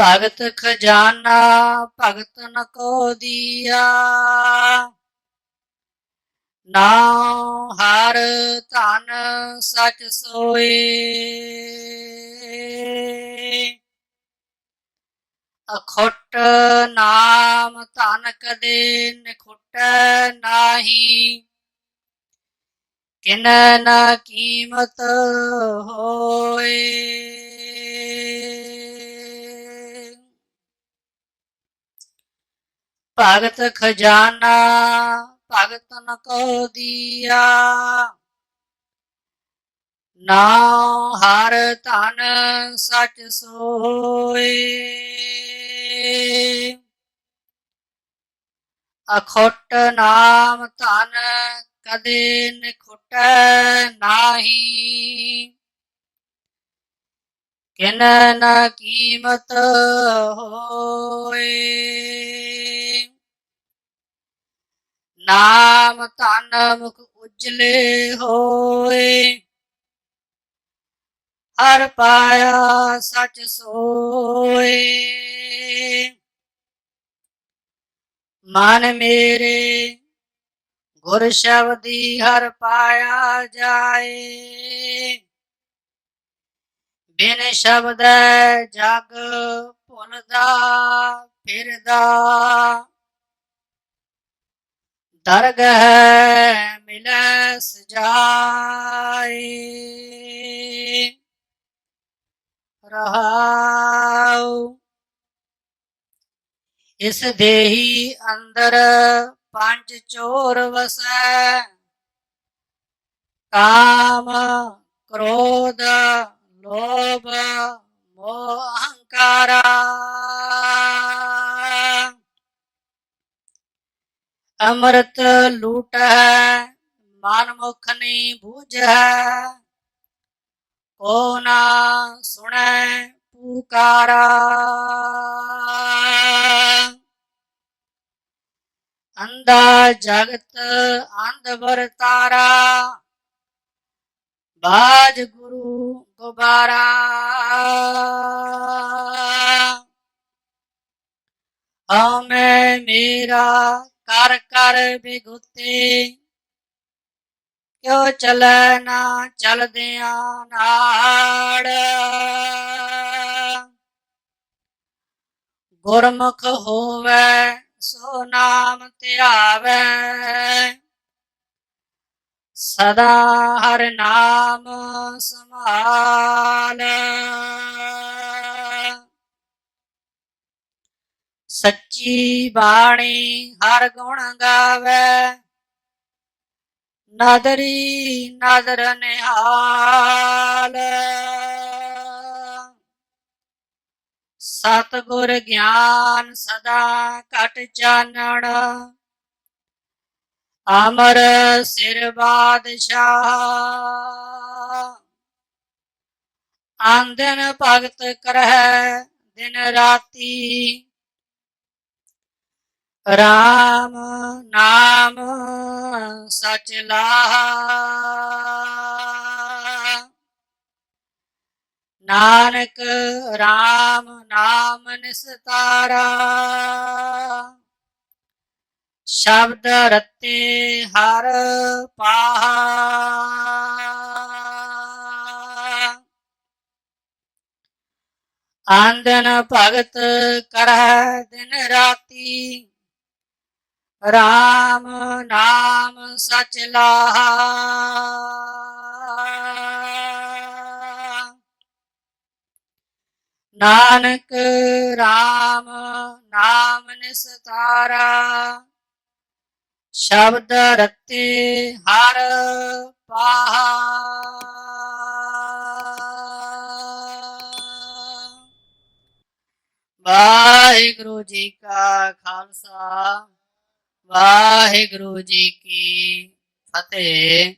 ਭਗਤ ਖਜ਼ਾਨਾ, ਭਗਤ ਨ ਕੋ ਦੀਆ। ਨਾਉ ਹਰ ਧਨ ਸਚ ਸੋਏ। ਅਖੁੱਟ ਨਾਮ ਧਨ ਕਦੇ ਨਿਖੁੱਟ ਨਾਹੀ। ਕਿਨ ਨ ਕੀਮਤ ਹੋਏ। ਭਗਤ ਖਜ਼ਾਨਾ, ਭਗਤ ਨ ਕੋ ਦੀਆ। ਨਾਉ ਹਰ ਧਨ ਸਚ ਸੋਏ। ਅਖੁੱਟ ਨਾਮ ਧਨ ਕਦੇ ਨਿਖੁੱਟ ਨਾਹੀ। ਕਿਨ ਨ ਕੀਮਤ ਹੋਏ। ਨਾਮ ਧਨ ਮੁਖ ਉਜਲੇ ਹੋਏ। ਹਰ ਪਾਇਆ ਸਚ ਸੋਏ। ਮਨ ਮੇਰੇ ਗੁਰ ਸ਼ਬਦੀ ਹਰ ਪਾਇਆ ਜਾਏ। ਬਿਨ ਸ਼ਬਦ ਜਗ ਭੁਲਦਾ ਫਿਰਦਾ। ਦਰਗਹ ਮਿਲੈ ਸਜਾਏ ਰਹਾਉ। ਇਸ ਦੇਹੀ ਅੰਦਰ ਪੰਜ ਚੋਰ ਵਸੈ। ਕਾਮ, ਕ੍ਰੋਧ, ਲੋਭ, ਮੋਹ, ਅਹੰਕਾਰਾ। ਅੰਮ੍ਰਿਤ ਲੂਟ ਹੈ ਮਨ ਮੁਖ ਨਹੀਂ ਬੂਝੈ। ਕੋ ਨਾ ਸੁਣੈ ਪੁਕਾਰਾ। ਅੰਦਾ ਜਗਤ ਅੰਧ ਵਰਤਾਰਾ। ਬਾਜ ਗੁਰੂ ਗੁਬਾਰਾ। ਹਮੇ ਮੇਰਾ ਕਰ ਕਰ ਬਿਗੁਤੇ। ਕਿਉ ਚਲੈ ਨਾ ਚਲਦਿਆਂ ਨਾੜ? ਗੁਰਮੁਖ ਹੋਵੇ, ਸੋ ਨਾਮ ਧਿਆਵੈ। ਸਦਾ ਹਰ ਨਾਮ ਸਮਾਲ ਸੱਚੀ ਬਾਣੀ ਹਰ ਗੁਣ ਗਾਵੇ। ਨਦਰੀ ਨਦਰ ਨਿਹਾਲ। ਸਤਿਗੁਰ ਗਿਆਨ ਸਦਾ ਘਟ ਚਾਨਣ। ਅਮਰ ਸਿਰ ਬਾਦਸ਼ਾਹ। ਆਂਦਨ ਭਗਤ ਕਰਹਿ ਦਿਨ ਰਾਤੀ। ਰਾਮ ਨਾਮ ਸਚ ਲਾਹਾ। ਨਾਨਕ ਰਾਮ ਨਾਮ ਨਿਸਤਾਰਾ। ਸ਼ਬਦ ਰਤੇ ਹਰ ਪਾਹਾ। ਆਂਦਨ ਭਗਤ ਕਰਹਿ ਦਿਨ ਰਾਤੀ। ਰਾਮ ਨਾਮ ਸਚ ਲਾਹਾ ਨਾਨਕ ਰਾਮ ਨਾਮ ਨਿਸਤਾਰਾ। ਸ਼ਬਦ ਰਤੇ ਹਰ ਪਾਹਾ। ਵਾਹਿਗੁਰੂ ਜੀ ਕਾ ਖਾਲਸਾ। ਵਾਹਿਗੁਰੂ ਜੀ ਕੀ ਫਤਿਹ।